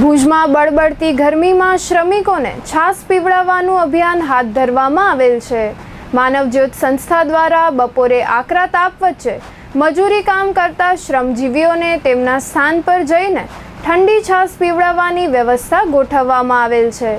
ભુજમાં બળબડતી ગરમીમાં શ્રમિકોને છાસ પીવડાવવાનું અભિયાન હાથ ધરવામાં આવેલ છે. માનવજ્યોત સંસ્થા દ્વારા બપોરે આકરા તાપ વચ્ચે મજૂરી કામ કરતા શ્રમજીવીઓને તેમના સ્થાન પર જઈને ઠંડી છાસ પીવડાવવાની વ્યવસ્થા ગોઠવવામાં આવેલ છે.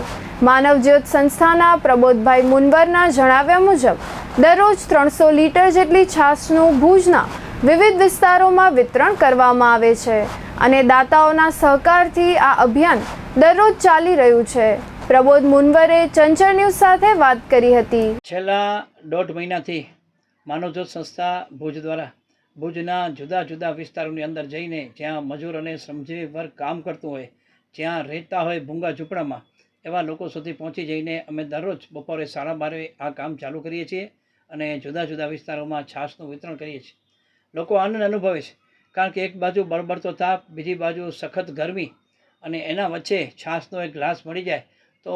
માનવજ્યોત સંસ્થાના પ્રબોધભાઈ મુનવરના જણાવ્યા મુજબ, દરરોજ ત્રણસો લીટર જેટલી છાસનું ભુજના વિવિધ વિસ્તારોમાં વિતરણ કરવામાં આવે છે. અને દાતાઓના સહકારથી આ અભિયાન દરરોજ ચાલી રહ્યું છે. પ્રબોધ મુનવરે ચંચળ ન્યૂઝ સાથે વાત કરી હતી. છેલ્લા દોઢ મહિનાથી માનવજ્યોત સંસ્થા ભુજ દ્વારા, ભુજના જુદા જુદા વિસ્તારોની અંદર જઈને જ્યાં મજૂર અને શ્રમજીવી વર્ગ કામ કરતું હોય, જ્યાં રહેતા હોય ભૂંગા ઝૂંપડામાં, એવા લોકો સુધી પહોંચી જઈને અમે દરરોજ બપોરે સાડા બારે આ કામ ચાલુ કરીએ છીએ અને જુદા જુદા વિસ્તારોમાં છાશનું વિતરણ કરીએ છીએ. લોકો આનંદ અનુભવે છે. કારણ કે એક બાજુ બળબડતો તાપ, બીજી બાજુ સખત ગરમી અને એના વચ્ચે છાશનો એક ગ્લાસ મળી જાય તો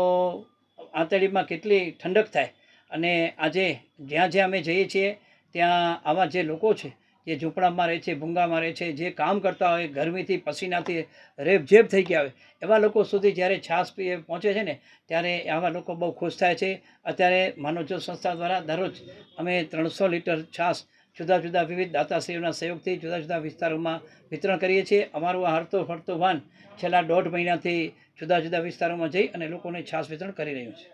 આંતરડીમાં કેટલી ઠંડક થાય. અને આજે જ્યાં જ્યાં અમે જઈએ છીએ, ત્યાં આવા જે લોકો છે, જે ઝૂંપડામાં રહે છે, ભૂંગામાં રહે છે, જે કામ કરતા હોય, ગરમીથી, પસીનાથી રેબઝેબ થઈ ગયા હોય, એવા લોકો સુધી જ્યારે છાશ પીએ પહોંચે છે ને, ત્યારે આવા લોકો બહુ ખુશ થાય છે. અત્યારે માનવજ્યોત સંસ્થા દ્વારા દરરોજ અમે ત્રણસો લીટર છાશ જુદા જુદા વિવિધ દાતાશ્રીઓના સહયોગથી જુદા જુદા વિસ્તારોમાં વિતરણ કરીએ છીએ. અમારું આ હરતો ફરતો વાન છેલ્લા દોઢ મહિનાથી જુદા જુદા વિસ્તારોમાં જઈ અને લોકોને છાશ વિતરણ કરી રહ્યું છે.